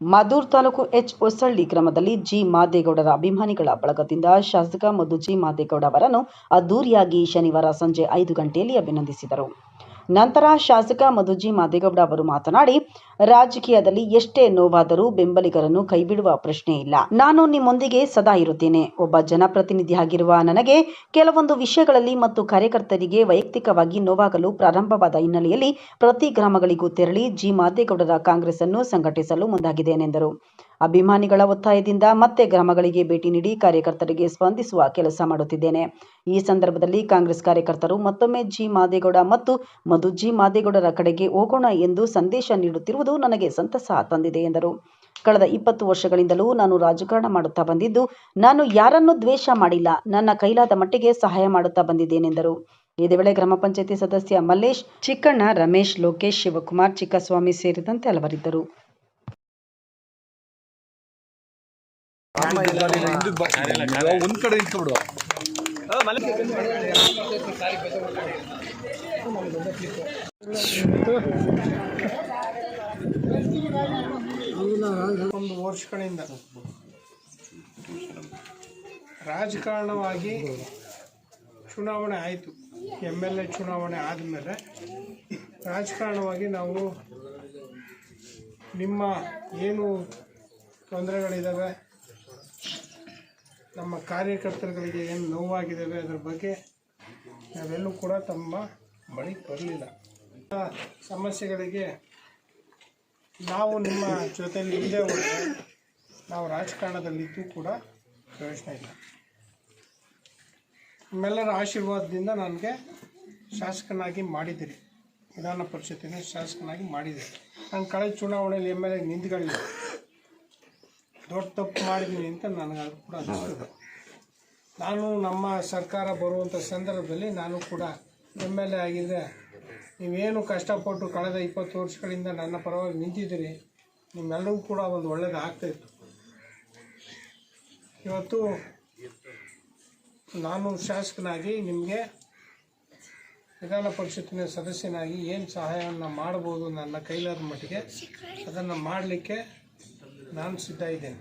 Maddur taluk H Hosalli ಗ್ರಾಮದಲ್ಲಿ G ಮಾದೇಗೌಡರ ಅಭಿಮಾನಿಗಳ ಬಳಗದಿಂದ ಶಾಸಕ ಮಧು ಜಿ ಮಾದೇಗೌಡ ಅವರನ್ನು ಅದ್ದೂರಿಯಾಗಿ ಶನಿವಾರ ಸಂಜೆ ಐದು ಗಂಟೆಯಲ್ಲಿ ಅಭಿನಂದಿಸಿದರು. ನಂತರ ಶಾಸಕ ಮಧುಜಿ ಮಾದೇಗೌಡ ಅವರು ಮಾತನಾಡಿ, ರಾಜಕೀಯದಲ್ಲಿ ಎಷ್ಟೇ ನೋವಾದರೂ ಬೆಂಬಲಿಗರನ್ನು ಕೈಬಿಡುವ ಪ್ರಶ್ನೆ ಇಲ್ಲ. ನಾನು ನಿಮ್ಮೊಂದಿಗೆ ಸದಾ ಇರುತ್ತೇನೆ. ಒಬ್ಬ ಜನಪ್ರತಿನಿಧಿಯಾಗಿರುವ ನನಗೆ ಕೆಲವೊಂದು ವಿಷಯಗಳಲ್ಲಿ ಮತ್ತು ಕಾರ್ಯಕರ್ತರಿಗೆ ವೈಯಕ್ತಿಕವಾಗಿ ನೋವಾಗಲು ಪ್ರಾರಂಭವಾದ ಹಿನ್ನೆಲೆಯಲ್ಲಿ ಪ್ರತಿ ಗ್ರಾಮಗಳಿಗೂ ತೆರಳಿ ಜಿ ಮಾದೇಗೌಡರ ಕಾಂಗ್ರೆಸ್ ಅನ್ನು ಸಂಘಟಿಸಲು ಮುಂದಾಗಿದ್ದೇನೆಂದರು. ಅಭಿಮಾನಿಗಳ ಒತ್ತಾಯದಿಂದ ಮತ್ತೆ ಗ್ರಾಮಗಳಿಗೆ ಭೇಟಿ ನೀಡಿ ಕಾರ್ಯಕರ್ತರಿಗೆ ಸ್ಪಂದಿಸುವ ಕೆಲಸ ಮಾಡುತ್ತಿದ್ದೇನೆ. ಈ ಸಂದರ್ಭದಲ್ಲಿ ಕಾಂಗ್ರೆಸ್ ಕಾರ್ಯಕರ್ತರು ಮತ್ತೊಮ್ಮೆ ಜಿ ಮಾದೇಗೌಡ ಮತ್ತು ಮಧು ಜಿ ಮಾದೇಗೌಡರ ಕಡೆಗೆ ಹೋಗೋಣ ಎಂದು ಸಂದೇಶ ನೀಡುತ್ತಿರುವುದು ನನಗೆ ಸಂತಸ ತಂದಿದೆ ಎಂದರು. ಕಳೆದ ಇಪ್ಪತ್ತು ವರ್ಷಗಳಿಂದಲೂ ನಾನು ರಾಜಕಾರಣ ಮಾಡುತ್ತಾ ಬಂದಿದ್ದು, ನಾನು ಯಾರನ್ನು ದ್ವೇಷ ಮಾಡಿಲ್ಲ, ನನ್ನ ಕೈಲಾದ ಮಟ್ಟಿಗೆ ಸಹಾಯ ಮಾಡುತ್ತಾ ಬಂದಿದ್ದೇನೆಂದರು. ಇದೇ ವೇಳೆ ಗ್ರಾಮ ಪಂಚಾಯತಿ ಸದಸ್ಯ ಮಲ್ಲೇಶ್, ಚಿಕ್ಕಣ್ಣ ರಮೇಶ್, ಲೋಕೇಶ್, ಶಿವಕುಮಾರ್, ಚಿಕ್ಕಸ್ವಾಮಿ ಸೇರಿದಂತೆ ಹಲವರಿದ್ದರು. ಒಂದ್ ಕಡೆ ನಿಂತ್ಬಿಡು. ಒಂದು ವರ್ಷಗಳಿಂದ ರಾಜಕಾರಣವಾಗಿ ಚುನಾವಣೆ ಆಯಿತು. ಎಂ ಎಲ್ ಎ ಚುನಾವಣೆ ಆದಮೇಲೆ ರಾಜಕಾರಣವಾಗಿ ನಾವು ನಿಮ್ಮ ಏನು ತೊಂದರೆಗಳಿದ್ದಾವೆ ನಮ್ಮ ಕಾರ್ಯಕರ್ತರುಗಳಿಗೆ ಏನು ನೋವಾಗಿದ್ದಾವೆ ಅದರ ಬಗ್ಗೆ ನಾವೆಲ್ಲೂ ಕೂಡ ತಮ್ಮ ಬಳಿ ಬರಲಿಲ್ಲ. ಸಮಸ್ಯೆಗಳಿಗೆ ನಾವು ನಿಮ್ಮ ಜೊತೆಯಲ್ಲಿ ಇಲ್ಲದೆ ಹೋದರೆ ನಾವು ರಾಜಕಾರಣದಲ್ಲಿದ್ದು ಕೂಡ ಪ್ರಯೋಜನ ಇಲ್ಲ. ನಿಮ್ಮೆಲ್ಲರ ಆಶೀರ್ವಾದದಿಂದ ನನಗೆ ಶಾಸಕನಾಗಿ ಮಾಡಿದ್ದೀರಿ. ವಿಧಾನ ಪರಿಷತ್ತಿನ ಶಾಸಕನಾಗಿ ಮಾಡಿದ್ದೀರಿ. ನಾನು ಕಳೆದ ಚುನಾವಣೆಯಲ್ಲಿ ಎಂ ಎಲ್ ಎ ನಿಂತ್ಕೊಳ್ಳಿಲ್ಲ ದೊಡ್ಡ ತಪ್ಪು ಮಾಡಿದ್ದೀನಿ ಅಂತ ನನಗೆ ಕೂಡ ನಾನು ನಮ್ಮ ಸರ್ಕಾರ ಬರುವಂಥ ಸಂದರ್ಭದಲ್ಲಿ ನಾನು ಕೂಡ ಎಂ ಎಲ್ ಎ ಆಗಿದ್ದರೆ ನೀವೇನು ಕಷ್ಟಪಟ್ಟು ಕಳೆದ ಇಪ್ಪತ್ತು ವರ್ಷಗಳಿಂದ ನನ್ನ ಪರವಾಗಿ ನಿಂತಿದ್ದೀರಿ ನಿಮ್ಮೆಲ್ಲರಿಗೂ ಕೂಡ ಒಂದು ಒಳ್ಳೇದು ಆಗ್ತಾಯಿತ್ತು ಇವತ್ತು ನಾನು ಶಾಸಕನಾಗಿ ನಿಮಗೆ ವಿಧಾನ ಪರಿಷತ್ತಿನ ಸದಸ್ಯನಾಗಿ ಏನು ಸಹಾಯವನ್ನು ಮಾಡ್ಬೋದು ನನ್ನ ಕೈಲಾದ ಮಟ್ಟಿಗೆ ಅದನ್ನು ಮಾಡಲಿಕ್ಕೆ ನಾನು ಸಿದ್ಧ ಇದ್ದೇನೆ